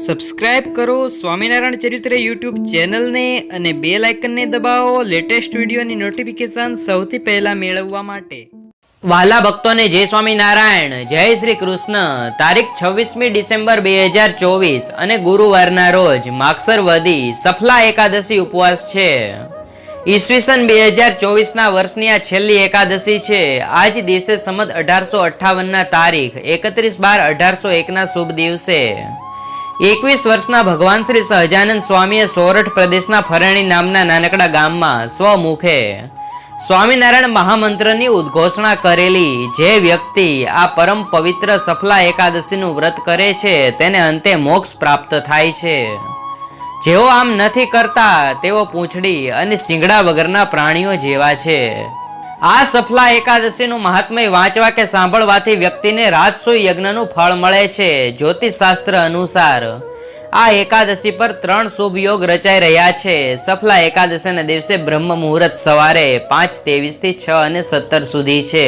Subscribe કરો સ્વામિનારાયણ ચરિત્ર YouTube ચેનલને અને બે લાઇકનને દબાવો લેટેસ્ટ વિડીયોની નોટિફિકેશન સૌથી પહેલા મેળવવા માટે. વાલા ભક્તોને જય સ્વામિનારાયણ, જય શ્રી કૃષ્ણ. તારીખ છવ્વીસમી ડિસેમ્બર બે હજાર ચોવીસ અને ગુરુવારના રોજ માગસર વધી સફલા એકાદશી ઉપવાસ છે. ઈસવીસન બે હજાર ચોવીસના વર્ષની આ છેલ્લી એકાદશી છે. આજ દિવસે સમત અઢારસો અઠ્ઠાવનના તારીખ, એકત્રીસ બાર અઢારસો એકના શુભ દિવસે. એકવીસ વર્ષના ભગવાન શ્રી સહજાનંદ સ્વામીએ સોરઠ પ્રદેશના ફરણી નામના નાનકડા ગામમાં સ્વમુખે સ્વામિનારાયણ મહામંત્રની ઉદ્ઘોષણા કરેલી જે વ્યક્તિ આ પરમ પવિત્ર સફલા એકાદશીનું વ્રત કરે છે, તેને અંતે મોક્ષ પ્રાપ્ત થાય છે. જેઓ આમ નથી કરતા, તેઓ પૂંછડી અને શિંગડા વગરના પ્રાણીઓ જેવા છે. આ સફલા એકાદશીનું મહાત્મય વાંચવા કે સાંભળવાથી વ્યક્તિને રાજસોય યજ્ઞનું ફળ મળે છે. જ્યોતિષ શાસ્ત્ર અનુસાર આ એકાદશી પર ત્રણ શુભ યોગ રચાઈ રહ્યા છે. સફલા એકાદશીના દિવસે બ્રહ્મ મુહૂર્ત સવારે પાંચ તેવીસથી છ અને સત્તર સુધી છે.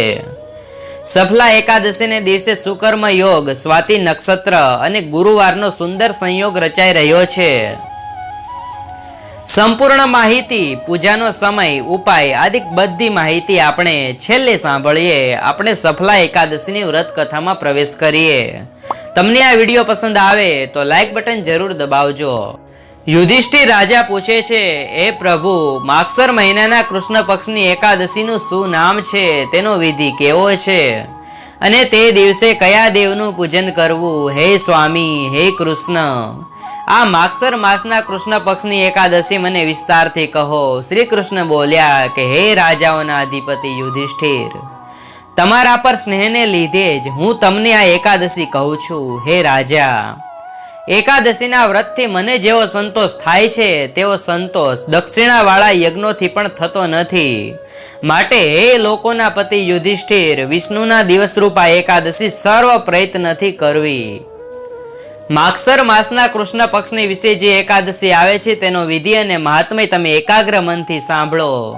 સફલા એકાદશીને દિવસે સુકર્મ યોગ, સ્વાતિ નક્ષત્ર અને ગુરુવારનો સુંદર સંયોગ રચાઈ રહ્યો છે. સંપૂર્ણ માહિતી, પૂજાનો સમય, ઉપાય આદિ બધી માહિતી આપણે છેલ્લે સાંભળીએ. આપણે સફલા એકાદશીની વ્રત કથામાં પ્રવેશ કરીએ. તમને આ વીડિયો પસંદ આવે તો લાઈક બટન જરૂર દબાવજો. યુધિષ્ઠિર રાજા પૂછે છે એ પ્રભુ, માગસર મહિનાના કૃષ્ણ પક્ષની એકાદશીનું શું નામ છે? તેનો વિધિ કેવો છે? અને તે દિવસે કયા દેવનું પૂજન કરવું? હે સ્વામી, હે કૃષ્ણ. આ માગસર માસના કૃષ્ણ પક્ષની એકાદશી મને વિસ્તારથી કહો. શ્રી કૃષ્ણ બોલ્યા કે, હે રાજાઓના અધિપતિ યુધિષ્ઠિર, તમારા પર સ્નેહને લીધે જ હું તમને આ એકાદશી કહું છું. હે રાજા, એકાદશીના વ્રતથી મને જેવો સંતોષ થાય છે, તેવો સંતોષ દક્ષિણાવાળા યજ્ઞોથી પણ થતો નથી. માટે હે લોકોના પતિ યુધિષ્ઠિર, વિષ્ણુના દિવસરૂપા એકાદશી સર્વ પ્રયત્નથી કરવી. માગસર માસના કૃષ્ણ પક્ષની વિશે જે એકાદશી આવે છે તેનો વિધિ અને મહાત્મય તમે એકાગ્ર મનથી સાંભળો.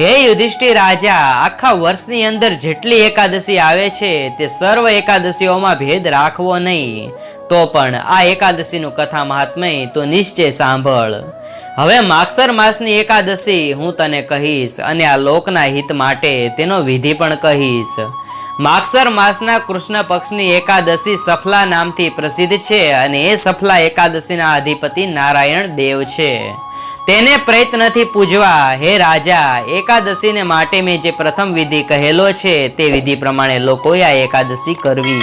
હે યુધિષ્ઠિર રાજા, આખા વર્ષની અંદર જેટલી એકાદશી આવે છે તે સર્વ એકાદશીઓમાં ભેદ રાખવો નહીં. તો પણ આ એકાદશીનું કથા મહાત્મય તો નિશ્ચય સાંભળ. હવે માગસર માસની એકાદશી હું તને કહીશ અને આ લોકના હિત માટે તેનો વિધિ પણ કહીશ. માગસર માસના કૃષ્ણ પક્ષની એકાદશી સફલા નામથી પ્રસિદ્ધ છે અને એ સફલા એકાદશીના અધિપતિ નારાયણ દેવ છે. તેને પ્રયત્નથી પૂજવા. હે રાજા, એકાદશીને માટે મેં જે પ્રથમ વિધિ કહેલો છે, તે વિધિ પ્રમાણે લોકોએ આ એકાદશી કરવી.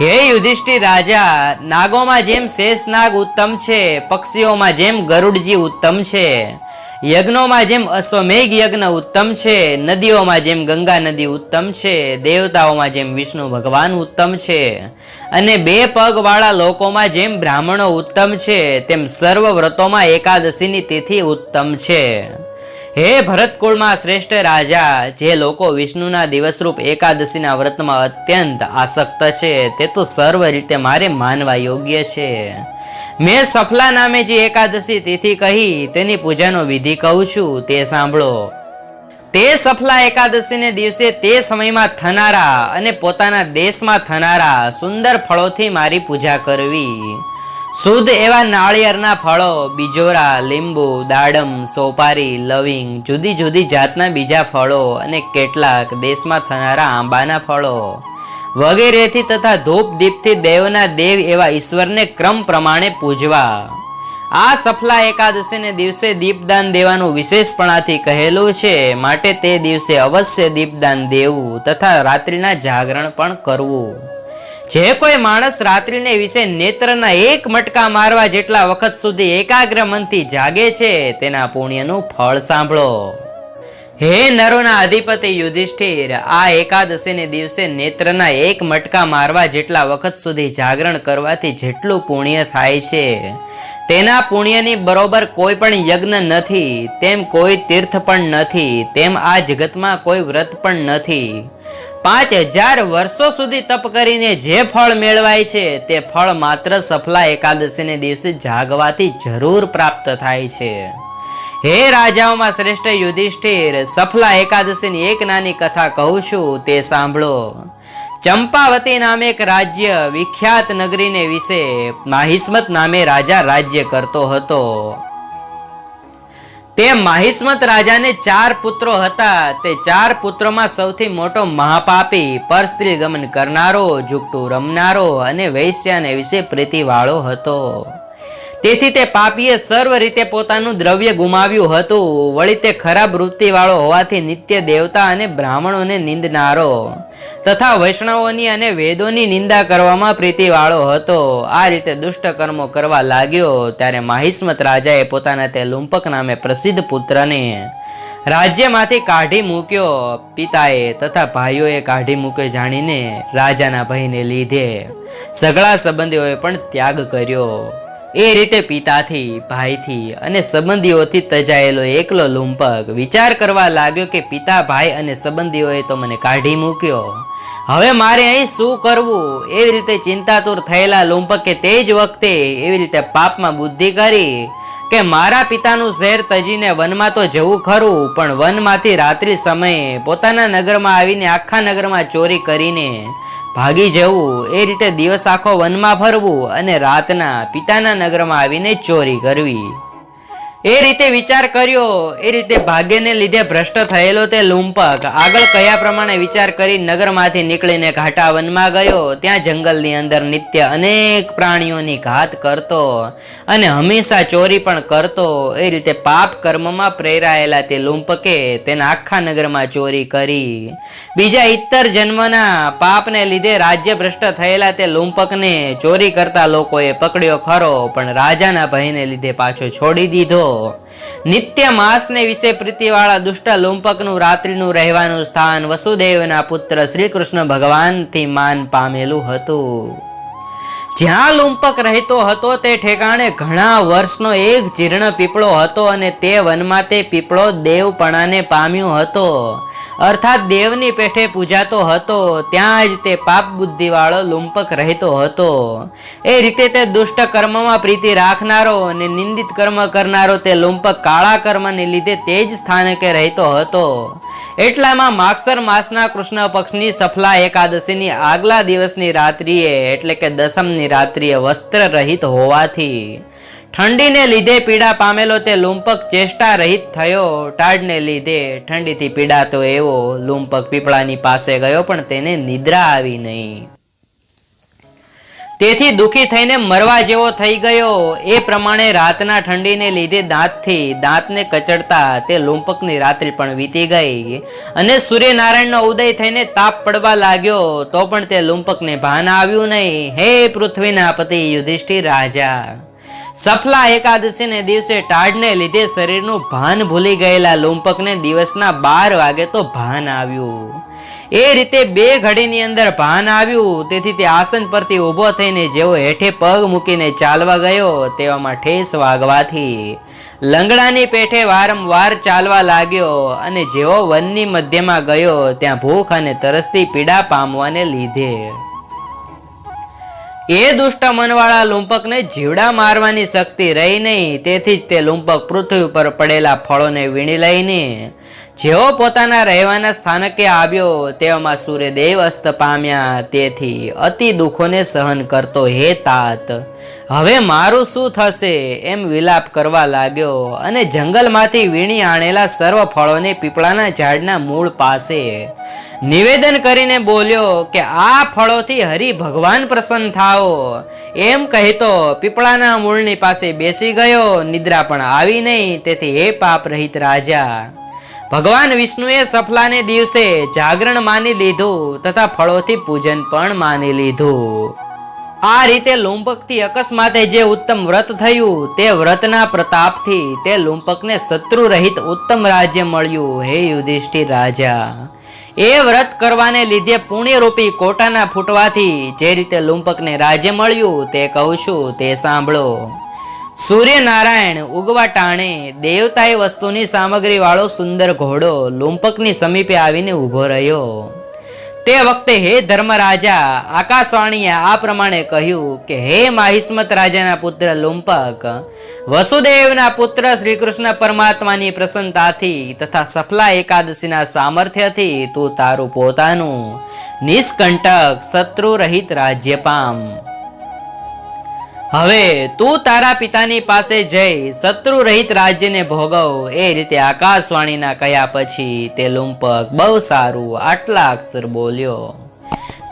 હે યુધિષ્ઠિર રાજા, નાગોમાં જેમ શેષ નાગ ઉત્તમ છે, પક્ષીઓમાં જેમ ગરુડજી ઉત્તમ છે. યજ્ઞોમાં જેમ અશ્વમેઘ યજ્ઞ ઉત્તમ છે, નદીઓમાં જેમ ગંગા નદી ઉત્તમ છે, દેવતાઓમાં જેમ વિષ્ણુ ભગવાન ઉત્તમ છે. અને બે પગવાળા લોકોમાં જેમ બ્રાહ્મણો ઉત્તમ છે, તેમ સર્વ વ્રતોમાં એકાદશીની તિથિ ઉત્તમ છે. હે ભરતકુળમાં શ્રેષ્ઠ રાજા, જે લોકો વિષ્ણુના દિવસરૂપ એકાદશીના વ્રતમાં અત્યંત આસક્ત છે, તે તો સર્વ રીતે મારે માનવા યોગ્ય છે. મેં સફલા નામે જે એકાદશી તિથિ કહી તેની પૂજાનો વિધિ કહું છું, તે સાંભળો. તે સફલા એકાદશીને દિવસે તે સમયમાં થનારા અને પોતાના દેશમાં થનારા સુંદર ફળોથી મારી પૂજા કરવી. શુદ્ધ એવા નાળિયેરના ફળો, બીજોરા, લીંબુ, દાડમ, સોપારી, લવિંગ, જુદી જુદી જાતના બીજા ફળો અને કેટલાક દેશમાં થનારા આંબાના ફળો. વગેરેથી તથા ધૂપ દીપથી દેવના દેવ એવા ઈશ્વરને ક્રમ પ્રમાણે પૂજવા. આ સફલા એકાદશીને દિવસે દીપદાન દેવાનું વિશેષપણાથી કહેલું છે. માટે તે દિવસે અવશ્ય દીપદાન દેવું તથા રાત્રિના જાગરણ પણ કરવું. જે કોઈ માણસ રાત્રિને વિશે નેત્રના એક મટકા મારવા જેટલા વખત સુધી એકાગ્ર મનથી જાગે છે, તેના પુણ્યનું ફળ સાંભળો. હે નરોના અધિપતિ યુધિષ્ઠિર, આ એકાદશીને દિવસે નેત્રના એક મટકા મારવા જેટલા વખત સુધી જાગરણ કરવાથી જેટલું પુણ્ય થાય છે. તેના પુણ્યની બરોબર કોઈ પણ યજ્ઞ નથી, તેમ કોઈ તીર્થ પણ નથી, તેમ આ જગતમાં કોઈ વ્રત પણ નથી. પાંચ હજાર વર્ષો સુધી તપ કરીને જે ફળ મેળવાય છે, તે ફળ માત્ર સફલા એકાદશીને દિવસે જાગવાથી જરૂર પ્રાપ્ત થાય છે. હે રાજાઓમાં શ્રેષ્ઠ યુધિષ્ઠિર, સફલા એકાદશીની એક નાની કથા કહું છું, તે સાંભળો. ચંપાવતી નામે એક રાજ્ય વિખ્યાત નગરીને વિશે માહિસ્મત નામે રાજા રાજ્ય કરતો હતો. તે માહિસ્મત રાજાને ચાર પુત્રો હતા, તે ચાર પુત્રોમાં સૌથી મોટો મહાપાપી પરસ્ત્રી ગમન કરનારો જુકટું રમનારો અને વૈશ્યાને વિશે પ્રીતિવાળો હતો. તેથી તે પાપીએ સર્વ રીતે પોતાનું દ્રવ્ય ગુમાવ્યું હતું. વળી તે ખરાબ વૃત્તિવાળો હોવાથી નિત્ય દેવતા અને બ્રાહ્મણોને નિંદનારો તથા વૈષ્ણવોની અને વેદોની નિંદા કરવામાં પ્રીતિવાળો હતો. આ રીતે દુષ્ટ કર્મો કરવા લાગ્યો ત્યારે માહિસ્મત રાજાએ પોતાના તે લુંપક નામે પ્રસિદ્ધ પુત્રને રાજ્યમાંથી કાઢી મૂક્યો. પિતાએ તથા ભાઈઓએ કાઢી મૂક્યો જાણીને રાજાના ભાઈને લીધે સગળા સંબંધીઓએ પણ ત્યાગ કર્યો. એ રીતે પિતાથી, ભાઈથી અને સંબંધીઓથી તજાયેલો એકલો લુંપક વિચાર કરવા લાગ્યો કે પિતા, ભાઈ અને સંબંધીઓએ તો મને કાઢી મૂક્યો. હવે મારે અહીં શું કરવું? એવી રીતે ચિંતાતુર થયેલા લુંપકે તે જ વખતે એવી રીતે પાપમાં બુદ્ધિ કરી કે મારા પિતાનું શહેર તજીને વનમાં તો જવું ખરું, પણ વનમાંથી રાત્રિ સમયે પોતાના નગરમાં આવીને આખા નગરમાં ચોરી કરીને ભાગી જવું, એ રીતે દિવસ આખો વનમાં ફરવું અને રાતના પિતાના નગરમાં આવીને ચોરી કરવી. એ રીતે વિચાર કર્યો, એ રીતે ભાગ્યને લીધે ભ્રષ્ટ થયેલો તે લુંપક. આગળ કયા પ્રમાણે વિચાર કરી નગરમાંથી નીકળીને ઘાટા વનમાં ગયો, ત્યાં જંગલની અંદર નિત્ય અનેક પ્રાણીઓની ઘાત કરતો અને હંમેશા ચોરી પણ કરતો. એ રીતે પાપ કર્મમાં પ્રેરાયેલા તે લુંપકે તેના આખા નગરમાં ચોરી કરી. બીજા ઇત્તર જન્મના પાપને લીધે રાજ્ય ભ્રષ્ટ થયેલા તે લુંપકને ચોરી કરતા લોકોએ પકડ્યો ખરો, પણ રાજાના ભયને લીધે પાછો છોડી દીધો. નિત્ય માસને વિશે પ્રીતિવાળા દુષ્ટ લુંપકનું રાત્રિનું રહેવાનું સ્થાન વસુદેવના પુત્ર શ્રી કૃષ્ણ ભગવાનથી માન પામેલું હતું. જ્યાં લુંપક રહેતો હતો તે ઠેકાણે ઘણા વર્ષનો એક જીર્ણ પીપળો હતો અને તે વનમાં તે પીપળો દેવપણાને પામ્યો હતો. અર્થાત દેવની પેઠે પૂજાતો હતો, ત્યાં જ તે પાપ બુદ્ધિવાળો લુંપક રહેતો હતો. એ રીતે તે દુષ્ટ કર્મમાં પ્રીતિ રાખનારો અને નિંદિત કર્મ કરનારો તે લુંપક કાળા કર્મને લીધે તે જ સ્થાનકે રહેતો હતો. એટલામાં માગસર માસના કૃષ્ણ પક્ષની સફલા એકાદશીની આગલા દિવસની રાત્રિએ, એટલે કે દસમની રાત્રિએ વસ્ત્ર રહિત હોવાથી ઠંડીને લીધે પીડા પામેલો તે લુંપક ચેષ્ટા રહિત થયો. ટાઢને લીધે ઠંડીથી પીડાતો એવો લુંપક પીપળાની પાસે ગયો પણ તેને નિદ્રા આવી નહીં. તેથી દુખી થઈને મરવા જેવો થઈ ગયો. એ પ્રમાણે રાતના ઠંડીને લીધે દાંતથી દાંતને કચડતા તે લોંપકની રાત્રિ પણ વીતી ગઈ અને સૂર્યનારાયણનો ઉદય થઈને તાપ પડવા લાગ્યો. તો પણ તે લોંપકને ભાન આવ્યું નહીં. હે પૃથ્વીના પતિ યુધિષ્ઠિર રાજા! સફલા એકાદશીને દિવસે ટાઢને લીધે શરીરનું ભાન ભૂલી ગયેલા લોંપકને દિવસના બાર વાગે તો ભાન આવ્યું. એ રીતે બે ઘડીની અંદર ભાન આવ્યું. તેથી તે આસન પરથી ઊભો થઈને જેવો હેઠે પગ મૂકીને ચાલવા ગયો, તેવામાં ઠેસ વાગવાથી લંગડાની પેઠે વારંવાર ચાલવા લાગ્યો અને જેવો વનની મધ્યમાં ગયો, ત્યાં ભૂખ અને તરસથી પીડા પામવાને લીધે. એ દુષ્ટ મનવાળા લુંપકને જીવડા મારવાની શક્તિ રહી નહીં. તેથી જ તે લુંપક પૃથ્વી ઉપર પડેલા ફળોને વીણી લઈને જેવો પોતાના રહેવાના સ્થાનકે આવ્યો તેવામાં સૂર્યદેવ અસ્ત પામ્યા. તેથી અતિ દુઃખોને સહન કરતો હે તાત. હવે મારું શું થશે એમ વિલાપ કરવા લાગ્યો અને જંગલમાંથી વીણી આણેલા સર્વ ફળોને પીપળાના ઝાડના મૂળ પાસે નિવેદન કરીને બોલ્યો કે આ ફળોથી હરિ ભગવાન પ્રસન્ન થાઓ. એમ કહેતો પીપળાના મૂળની પાસે બેસી ગયો, નિદ્રા પણ આવી નહીં. તેથી હે પાપ રહિત રાજા ભગવાન વિષ્ણુએ સફલાને દિવસે જાગરણ માની લીધું તથા ફળોથી પૂજન પણ માની લીધું. આ રીતે લુંપકથી અકસ્માતે જે ઉત્તમ વ્રત થયું, તે વ્રતના પ્રતાપથી તે લુંપકને શત્રુ રહિત ઉત્તમ રાજ્ય મળ્યું, હે યુધિષ્ઠિર રાજા. એ વ્રત કરવાને લીધે પુણ્યરૂપી કોટાના ફૂટવાથી જે રીતે લુંપકને રાજ્ય મળ્યું, તે કહું છું, તે સાંભળો. સૂર્યનારાયણ, ઉગવા ટાણે દેવતાએ વસ્તુની સામગ્રી વાળો સુંદર ઘોડો લુંપકની સમીપે આવીને ઊભો રહ્યો. તે વખતે હે ધર્મરાજા, આકાશવાણીએ આ પ્રમાણે કહ્યું કે, હે માહિસ્મત રાજાના પુત્ર લુંપક વસુદેવના પુત્ર શ્રી કૃષ્ણ પરમાત્માની પ્રસન્નતાથી તથા સફલા એકાદશીના સામર્થ્યથી તું તારું પોતાનું નિષ્કંટક શત્રુ રહિત રાજ્ય પામ હવે તું તારા પિતાની પાસે જઈ, શત્રુ રહિત રાજ્યને ભોગવ. એ રીતે આકાશવાણીના કહ્યા પછી તે લુંપક બહુ સારું આટલા અક્ષર બોલ્યો.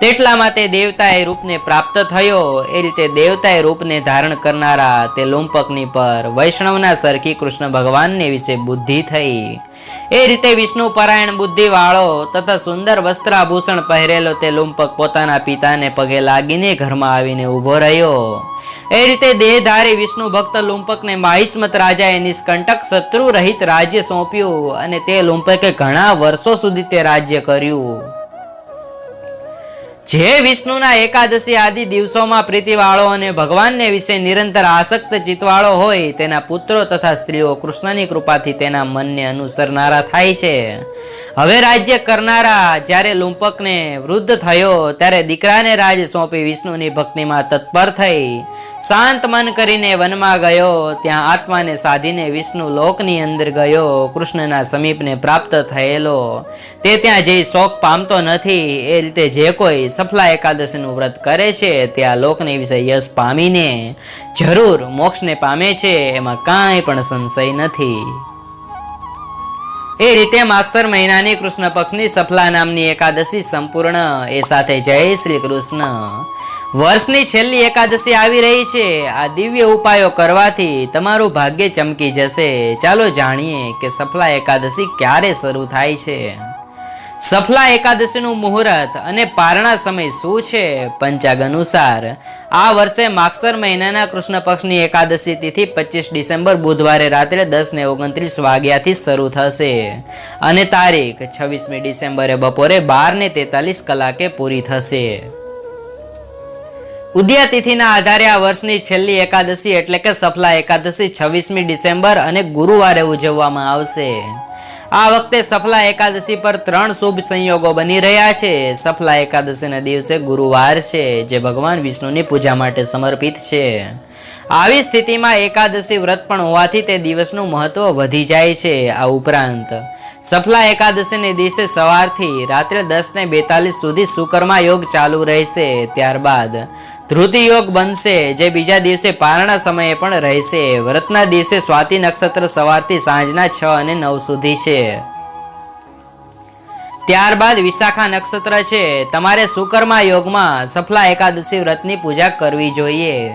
તેટલામાં તે દેવતાએ રૂપને પ્રાપ્ત થયો. એ રીતે દેવતાએ રૂપને ધારણ કરનારા તે લુંપકની પર વૈષ્ણવના સરખી કૃષ્ણ ભગવાનને વિશે બુદ્ધિ થઈ. એ રીતે વિષ્ણુ પરાયણ બુદ્ધિ વાળો તથા સુંદર વસ્ત્રાભૂષણ પહેરેલો તે લુંપક પોતાના પિતાને પગે લાગીને ઘરમાં આવીને ઊભો રહ્યો. એ રીતે દેહધારી વિષ્ણુ ભક્ત લુંપકને માહિષ્મત રાજાએ નિષ્કંટક શત્રુ રહિત રાજ્ય સોંપ્યું અને તે લુંપકે ઘણા વર્ષો સુધી તે રાજ્ય કર્યું. જે વિષ્ણુના એકાદશી આદિ દિવસોમાં પ્રીતિવાળો અને ભગવાનને વિશે નિરંતર આસક્ત ચિતવાળો હોય, તેના પુત્રો તથા સ્ત્રીઓ કૃષ્ણની કૃપાથી તેના મનને અનુસરનારા થાય છે. હવે રાજ્ય કરનારા જ્યારે લુંપકને વૃદ્ધ થયો, ત્યારે દીકરાને રાજ સોંપી વિષ્ણુની ભક્તિમાં તત્પર થઈ. શાંત મન કરીને વનમાં ગયો, ત્યાં આત્માને સાધીને વિષ્ણુ લોકની અંદર ગયો, કૃષ્ણના સમીપને પ્રાપ્ત થયેલો. તે ત્યાં જઈ શોક પામતો નથી, એ રીતે જે કોઈ સફલા એકાદશીનું વ્રત કરે છે તે આ વિશે યશ પામીને જરૂર મોક્ષને પામે છે, એમાં કાંઈ પણ સંશય નથી. એ રીતે માક્ષર મહિનાની કૃષ્ણ પક્ષની સફલા નામની એકાદશી સંપૂર્ણ. એ સાથે જય શ્રી કૃષ્ણ. વર્ષની છેલ્લી એકાદશી આવી રહી છે. આ દિવ્ય ઉપાયો કરવાથી તમારું ભાગ્ય ચમકી જશે. ચાલો જાણીએ કે સફલા એકાદશી ક્યારે શરૂ થાય છે. સફલા એકાદશીનું મુહૂર્ત અને પારણા સમય શું છે? પંચાગ અનુસાર, આ વર્ષે માગસર મહિનાના કૃષ્ણ પક્ષની એકાદશી તિથિ પચીસ ડિસેમ્બર બુધવારે રાત્રે દસ ને ઓગણત્રીસ વાગ્યાથી શરૂ થશે. અને તારીખ છવ્વીસમી ડિસેમ્બરે બપોરે બાર ને તેતાલીસ કલાકે પૂરી થશે. ઉદ્યા તિથિના આધારે આ વર્ષની છેલ્લી એકાદશી એટલે કે સફલા એકાદશી છવ્વીસમી ડિસેમ્બર અને ગુરુવારે ઉજવવામાં આવશે. આ વખતે સફલા એકાદશી પર ત્રણ શુભ સંયોગો બની રહ્યા છે. સફલા એકાદશીના દિવસે ગુરુવાર છે, જે ભગવાન વિષ્ણુની પૂજા માટે સમર્પિત છે. આવી સ્થિતિમાં એકાદશી વ્રત પણ હોવાથી તે દિવસનું મહત્વ વધી જાય છે આ ઉપરાંત. સફલા એકાદશીને દિવસે સવારથી રાત્રે દસ ને બેતાલીસ સુધી સુકર્મા યોગ ચાલુ રહેશે. ત્યારબાદ ધૃતિ યોગ બનશે, જે બીજા દિવસે પારણા સમયે પણ રહેશે. વ્રતના દિવસે સ્વાતિ નક્ષત્ર સવારથી સાંજના છ અને નવ સુધી છે. ત્યારબાદ વિશાખા નક્ષત્ર છે. તમારે સુકર્મા યોગમાં સફલા એકાદશી વ્રતની પૂજા કરવી જોઈએ.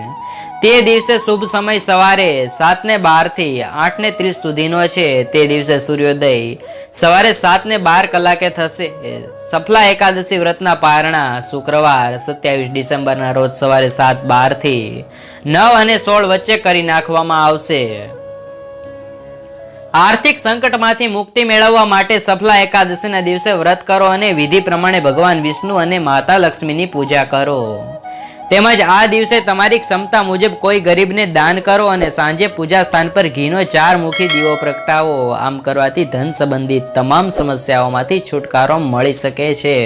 તે દિવસે શુભ સમય સવારે સાત ને બાર આઠ ને ત્રીસ સુધીનો છે. તે દિવસે સૂર્યોદય સવારે સાત ને બાર કલાકે થશે. સફલા એકાદશી વ્રતના પારણા શુક્રવાર સત્યાવીસ ડિસેમ્બરના રોજ સવારે સાત બારથી નવ અને સોળ વચ્ચે કરી નાખવામાં આવશે. આર્થિક સંકટમાંથી મુક્તિ મેળવવા માટે સફલા એકાદશીના દિવસે વ્રત કરો અને વિધિ પ્રમાણે ભગવાન વિષ્ણુ અને માતા લક્ષ્મીની પૂજા કરો. તેમજ આ દિવસે તમારી ક્ષમતા મુજબ કોઈ ગરીબને દાન કરો અને સાંજે પૂજા સ્થાન પર ઘીનો ચાર મુખી દીવો પ્રગટાવો. આમ કરવાથી ધન સંબંધિત તમામ સમસ્યાઓમાંથી છુટકારો મળી શકે છે.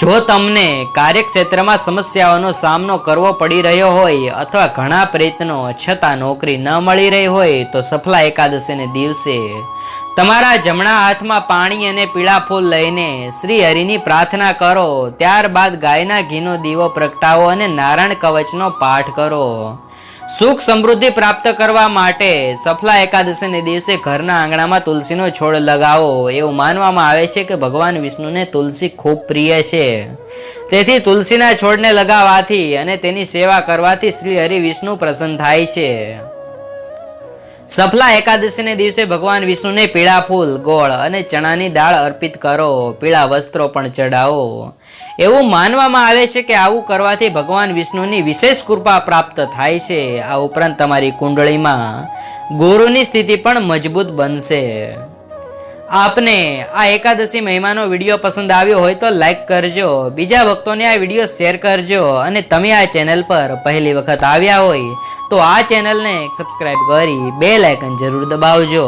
જો તમને કાર્યક્ષેત્રમાં સમસ્યાઓનો સામનો કરવો પડી રહ્યો હોય અથવા ઘણા પ્રયત્નો છતાં નોકરી ન મળી રહી હોય તો સફલા એકાદશીને દિવસે તમારા જમણા હાથમાં પાણી અને પીળા ફૂલ લઈને શ્રી હરિની પ્રાર્થના કરો. ત્યારબાદ ગાયના ઘીનો દીવો પ્રગટાવો અને નારાયણ કવચનો પાઠ કરો. સુખ સમૃદ્ધિ પ્રાપ્ત કરવા માટે સફલા એકાદશીને દિવસે ઘરના આંગણામાં તુલસીનો છોડ લગાવો. એવું માનવામાં આવે છે કે ભગવાન વિષ્ણુને તુલસી ખૂબ પ્રિય છે. તેથી તુલસીના છોડને લગાવવાથી અને તેની સેવા કરવાથી શ્રી હરિ વિષ્ણુ પ્રસન્ન થાય છે. સફલા એકાદશીને દિવસે ભગવાન વિષ્ણુને પીળા ફૂલ, ગોળ અને ચણાની દાળ અર્પિત કરો. પીળા વસ્ત્રો પણ ચડાવો એવું માનવામાં આવે છે કે આવું કરવાથી ભગવાન વિષ્ણુની વિશેષ કૃપા પ્રાપ્ત થાય છે. આ ઉપરાંત તમારી કુંડળીમાં ગુરુની સ્થિતિ પણ મજબૂત બનશે. આપને આ એકાદશી મહિમાનો વીડિયો પસંદ આવ્યો હોય તો લાઈક કરજો, બીજા ભક્તોને આ વીડિયો શેર કરજો અને તમે આ ચેનલ પર પહેલી વખત આવ્યા હોય તો આ ચેનલને સબસ્ક્રાઈબ કરી બે લાઇકન જરૂર દબાવજો.